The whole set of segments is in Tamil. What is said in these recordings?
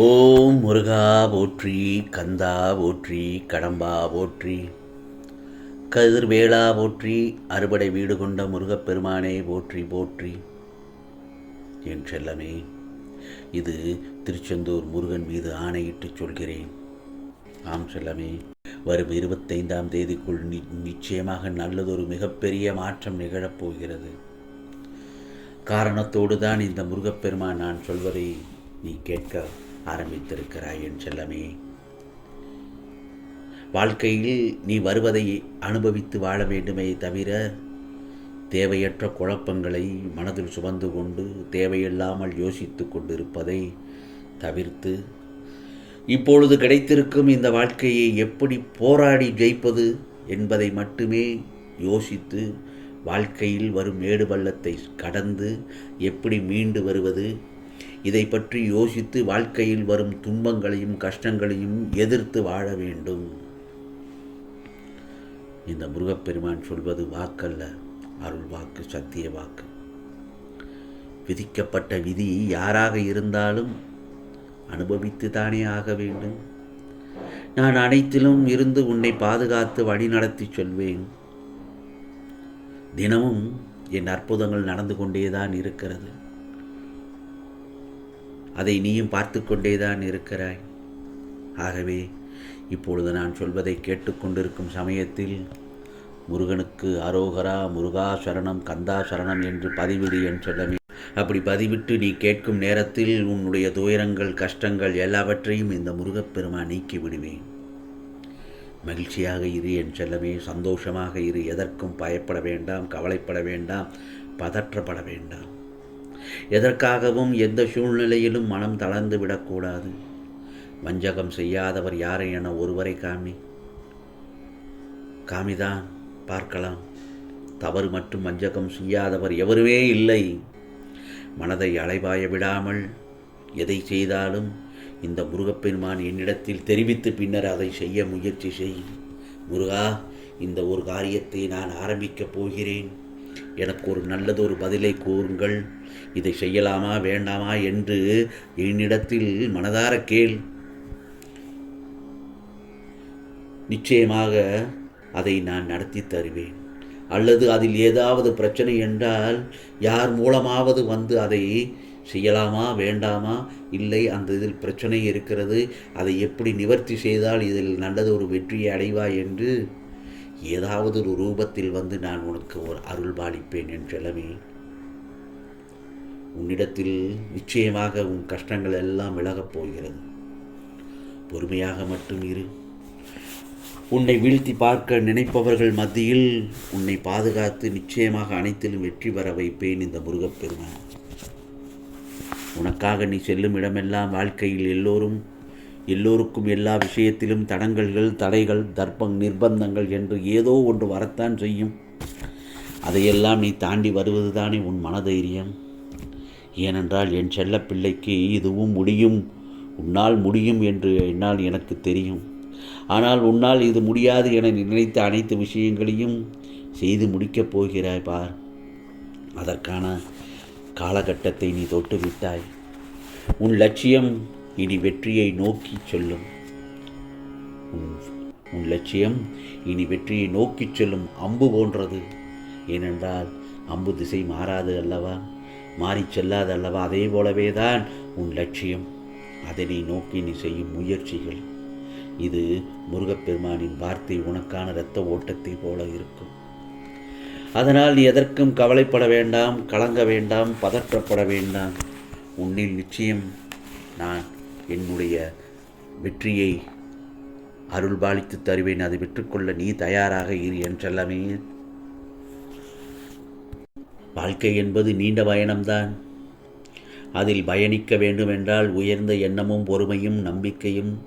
ஓம் முருகா போற்றி கந்தா போற்றி கடம்பா போற்றி கதிர்வேளா போற்றி அறுபடை வீடு கொண்ட முருகப்பெருமானே போற்றி போற்றி என் செல்லமே. இது திருச்செந்தூர் முருகன் மீது ஆணையிட்டு சொல்கிறேன். ஆம் செல்லமே வரும் இருபத்தைந்தாம் தேதிக்குள் நி நிச்சயமாக நல்லதொரு மிகப்பெரிய மாற்றம் நிகழப்போகிறது காரணத்தோடு தான் இந்த முருகப்பெருமான் நான் சொல்வதை நீ கேட்க ஆரம்பித்திருக்கிறாய் என் செல்லமே. வாழ்க்கையில் நீ வருவதை அனுபவித்து வாழ வேண்டுமே தவிர தேவையற்ற குழப்பங்களை மனதில் சுமந்து கொண்டு தேவையில்லாமல் யோசித்து கொண்டிருப்பதை தவிர்த்து இப்பொழுது கிடைத்திருக்கும் இந்த வாழ்க்கையை எப்படி போராடி ஜெயிப்பது என்பதை மட்டுமே யோசித்து வாழ்க்கையில் வரும் மேடு பள்ளத்தை கடந்து எப்படி மீண்டு வருவது இதை பற்றி யோசித்து வாழ்க்கையில் வரும் துன்பங்களையும் கஷ்டங்களையும் எதிர்த்து வாழ வேண்டும். இந்த முருகப்பெருமான் சொல்வது வாக்கல்ல. அருள் வாக்கு சத்திய வாக்கு. விதிக்கப்பட்ட விதி யாராக இருந்தாலும் அனுபவித்து தானே ஆக வேண்டும். நான் அனைத்திலும் இருந்து உன்னை பாதுகாத்து வழிநடத்தி சொல்வேன். தினமும் என் அற்புதங்கள் நடந்து கொண்டேதான் இருக்கிறது. அதை நீயும் பார்த்து கொண்டேதான் இருக்கிறாய். ஆகவே இப்பொழுது நான் சொல்வதை கேட்டுக்கொண்டிருக்கும் சமயத்தில் முருகனுக்கு அரோகரா முருகா சரணம் கந்தா சரணம் என்று பதிவிடு என் செல்லமே அப்படி பதிவிட்டு நீ கேட்கும் நேரத்தில் உன்னுடைய துயரங்கள் கஷ்டங்கள் எல்லாவற்றையும் இந்த முருகப்பெருமான் நீக்கி விடுவேன். மகிழ்ச்சியாக இரு என் செல்லமே சந்தோஷமாக இரு எதற்கும் பயப்பட வேண்டாம் கவலைப்பட வேண்டாம் பதற்றப்பட வேண்டாம். எதற்காகவும் எந்த சூழ்நிலையிலும் மனம் தளர்ந்து விடக்கூடாது. வஞ்சகம் செய்யாதவர் யாரை என ஒருவரை காமி. காமிதான் பார்க்கலாம். தவறு மற்றும் வஞ்சகம் செய்யாதவர் எவருமே இல்லை. மனதை அலைபாய விடாமல் எதை செய்தாலும் இந்த முருகப்பெருமான் என்னிடத்தில் தெரிவித்து பின்னர் அதை செய்ய முயற்சி செய். முருகா இந்த ஒரு காரியத்தை நான் ஆரம்பிக்கப் போகிறேன். எனக்கு ஒரு நல்லதொரு பதிலை கூறுங்கள். இதை செய்யலாமா வேண்டாமா என்று என்னிடத்தில் மனதார கேள். நிச்சயமாக அதை நான் நடத்தி தருவேன். அல்லது அதில் ஏதாவது பிரச்சனை என்றால் யார் மூலமாவது வந்து அதை செய்யலாமா வேண்டாமா? இல்லை அந்த இதில் பிரச்சனை இருக்கிறது. அதை எப்படி நிவர்த்தி செய்தால் இதில் நல்லது ஒரு வெற்றியை அடைவாய் என்று ஏதாவது ஒரு ரூபத்தில் வந்து நான் உனக்கு ஒரு அருள் பாலிப்பேன் என் செல்லமே. உன்னிடத்தில் நிச்சயமாக உன் கஷ்டங்கள் எல்லாம் விலகப் போகிறது. பொறுமையாக மட்டும் இரு. உன்னை வீழ்த்தி பார்க்க நினைப்பவர்கள் மத்தியில் உன்னை பாதுகாத்து நிச்சயமாக அனைத்திலும் வெற்றி பெற வைப்பேன் இந்த முருகப்பெருமான். உனக்காக நீ செல்லும் இடமெல்லாம் வாழ்க்கையில் எல்லோரும் எல்லோருக்கும் எல்லா விஷயத்திலும் தடங்கல்கள் தடைகள் தர்ப்பங் நிர்பந்தங்கள் என்று ஏதோ ஒன்று வரத்தான் செய்யும். அதையெல்லாம் நீ தாண்டி வருவதுதானே உன் மனதைரியம்? ஏனென்றால் என் செல்ல பிள்ளைக்கு இதுவும் முடியும். உன்னால் முடியும் என்று என்னால் எனக்கு தெரியும். ஆனால் உன்னால் இது முடியாது என நினைத்த அனைத்து விஷயங்களையும் செய்து முடிக்கப் போகிறாய் பார். அதற்கான காலகட்டத்தை நீ தொட்டுவிட்டாய். உன் லட்சியம் இனி வெற்றியை நோக்கி செல்லும். உன் உன் லட்சியம் இனி வெற்றியை நோக்கி செல்லும் அம்பு போன்றது. ஏனென்றால் அம்பு திசை மாறாது அல்லவா? மாறிச் செல்லாது அல்லவா? அதே போலவே தான் உன் லட்சியம். அதனை நோக்கி நீ செய்யும் முயற்சிகள். இது முருகப்பெருமானின் வார்த்தை உனக்கான இரத்த ஓட்டத்தை போல இருக்கும். அதனால் நீ எதற்கும் கவலைப்பட வேண்டாம் கலங்க வேண்டாம் பதற்றப்பட வேண்டாம். உன்னில் நிச்சயம் நான் என்னுடைய வெற்றியை அருள் பாலித்து தருவேன். அதை பெற்றுக்கொள்ள நீ தயாராக இரு என்றெல்லாமே. வாழ்க்கை என்பது நீண்ட பயணம்தான். அதில் பயணிக்க வேண்டுமென்றால் உயர்ந்த எண்ணமும் பொறுமையும் நம்பிக்கையும்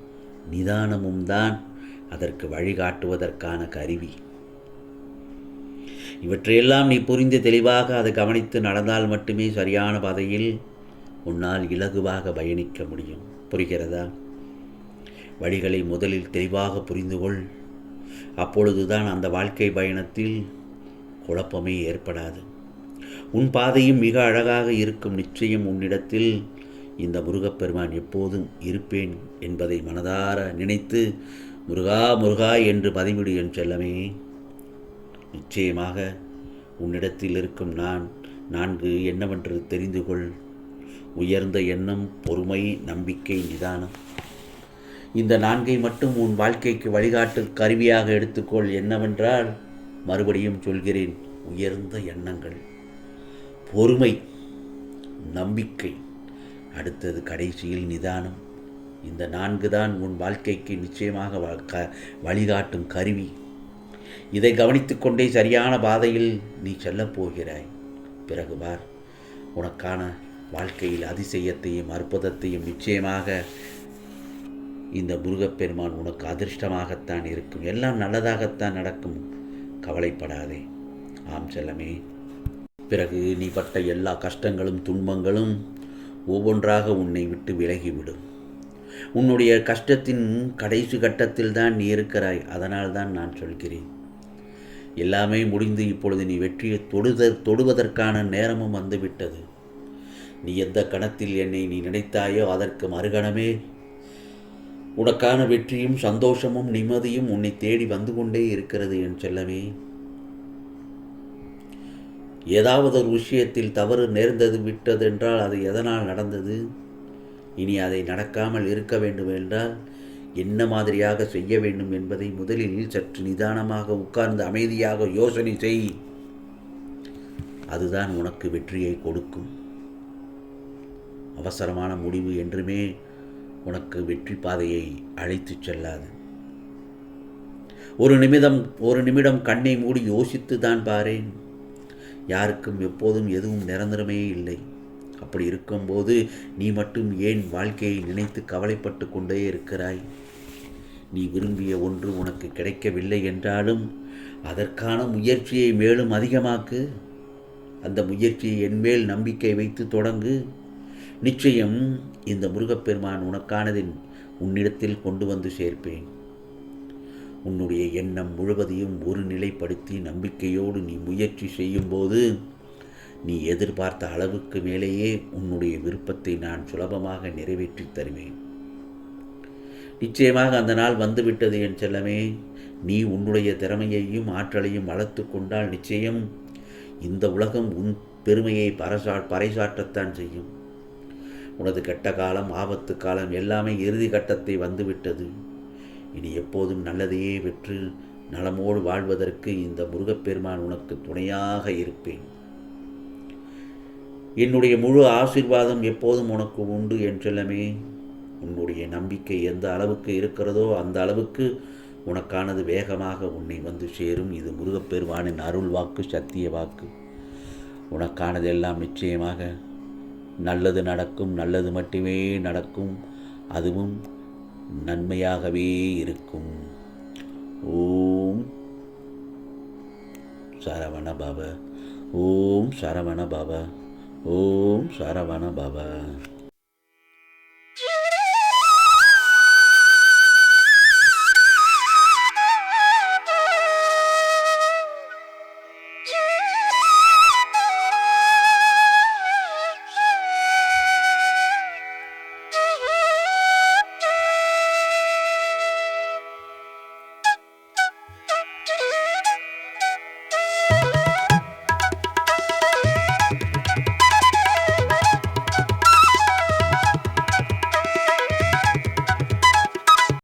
நிதானமும் தான் அதற்கு வழிகாட்டுவதற்கான கருவி. இவற்றையெல்லாம் நீ புரிந்து தெளிவாக அதை கவனித்து நடந்தால் மட்டுமே சரியான பாதையில் உன்னால் இலகுவாக பயணிக்க முடியும். புரிகிறதா? வழிகளை முதலில் தெளிவாக புரிந்து கொள் அப்பொழுதுதான் அந்த வாழ்க்கை பயணத்தில் குழப்பமே ஏற்படாது. உன் பாதையும் மிக அழகாக இருக்கும் நிச்சயம் உன்னிடத்தில் இந்த முருகப்பெருமான் எப்போதும் இருப்பேன் என்பதை மனதார நினைத்து முருகா முருகா என்று பதிவிடு என் செல்லமே. நிச்சயமாக உன்னிடத்தில் இருக்கும் நான் நான்கு என்னவென்று தெரிந்து கொள் உயர்ந்த எண்ணம் பொறுமை நம்பிக்கை நிதானம். இந்த நான்கை மட்டும் உன் வாழ்க்கைக்கு வழிகாட்டு கருவியாக எடுத்துக்கொள். என்னவென்றால் மறுபடியும் சொல்கிறேன் உயர்ந்த எண்ணங்கள் பொறுமை நம்பிக்கை அடுத்தது கடைசியில் நிதானம். இந்த நான்கு தான் உன் வாழ்க்கைக்கு நிச்சயமாக வ- க- வழிகாட்டும் கருவி. இதை கவனித்துக்கொண்டே சரியான பாதையில் நீ செல்லப் போகிறாய். பிறகு பார் உனக்கான வாழ்க்கையில் அதிசயத்தையும் அற்புதத்தையும் நிச்சயமாக இந்த முருகப்பெருமான் உனக்கு அதிர்ஷ்டமாகத்தான் இருக்கும். எல்லாம் நல்லதாகத்தான் நடக்கும். கவலைப்படாதே. ஆம் செல்லமே. பிறகு நீ பட்ட எல்லா கஷ்டங்களும் துன்பங்களும் ஒவ்வொன்றாக உன்னை விட்டு விலகிவிடும். உன்னுடைய கஷ்டத்தின் கடைசி கட்டத்தில் தான் நீ இருக்கிறாய். அதனால் தான் நான் சொல்கிறேன். எல்லாமே முடிந்து இப்பொழுது நீ வெற்றியை தொடுத தொடுவதற்கான நேரமும் வந்துவிட்டது. நீ எந்த கணத்தில் என்னை நீ நினைத்தாயோ அதற்கு மறுகணமே. உனக்கான வெற்றியும் சந்தோஷமும் நிம்மதியும் உன்னை தேடி வந்து கொண்டே இருக்கிறது என் செல்லமே. ஏதாவது ஒரு விஷயத்தில் தவறு நேர்ந்தது விட்டதென்றால் அது எதனால் நடந்தது? இனி அதை நடக்காமல் இருக்க வேண்டும் என்றால் என்ன மாதிரியாக செய்ய வேண்டும் என்பதை முதலில் சற்று நிதானமாக உட்கார்ந்து அமைதியாக யோசனை செய். அதுதான் உனக்கு வெற்றியை கொடுக்கும். அவசரமான முடிவு என்றுமே உனக்கு வெற்றி பாதையை அழைத்துச் செல்லாது. ஒரு நிமிடம் ஒரு நிமிடம் கண்ணை மூடி யோசித்து தான் பாரேன். யாருக்கும் எப்போதும் எதுவும் நிரந்தரமே இல்லை. அப்படி இருக்கும்போது நீ மட்டும் ஏன் வாழ்க்கையை நினைத்து கவலைப்பட்டு கொண்டே இருக்கிறாய்? நீ விரும்பிய ஒன்று உனக்கு கிடைக்கவில்லை என்றாலும் அதற்கான முயற்சியை மேலும் அதிகமாக்கு. அந்த முயற்சியை என்மேல் நம்பிக்கை வைத்து தொடங்கு. நிச்சயம் இந்த முருகப்பெருமான் உனக்கானதின் உன்னிடத்தில் கொண்டு வந்து சேர்ப்பேன். உன்னுடைய எண்ணம் முழுவதையும் ஒரு நிலைப்படுத்தி நம்பிக்கையோடு நீ முயற்சி செய்யும்போது நீ எதிர்பார்த்த அளவுக்கு மேலேயே உன்னுடைய விருப்பத்தை நான் சுலபமாக நிறைவேற்றித் தருவேன். நிச்சயமாக அந்த நாள் வந்துவிட்டது என் செல்லமே. நீ உன்னுடைய திறமையையும் ஆற்றலையும் வளர்த்து கொண்டால் நிச்சயம் இந்த உலகம் உன் பெருமையை பரசா பறைசாற்றத்தான் செய்யும். உனது கெட்ட காலம் ஆபத்து காலம் எல்லாமே இறுதி கட்டத்தை வந்துவிட்டது. இனி எப்போதும் நல்லதையே பெற்று நலமோடு வாழ்வதற்கு இந்த முருகப்பெருமான் உனக்கு துணையாக இருப்பேன். என்னுடைய முழு ஆசீர்வாதம் எப்போதும் உனக்கு உண்டு என்றெல்லாமே உன்னுடைய நம்பிக்கை எந்த அளவுக்கு இருக்கிறதோ அந்த அளவுக்கு உனக்கானது வேகமாக உன்னை வந்து சேரும். இது முருகப்பெருமானின் அருள் வாக்கு சத்திய வாக்கு. உனக்கானதெல்லாம் நிச்சயமாக நல்லது நடக்கும் நல்லது மட்டுமே நடக்கும் அதுவும் நன்மையாகவே இருக்கும். ஓம் சரவண பவ ஓம் சரவண பவ ஓம் சரவண பவ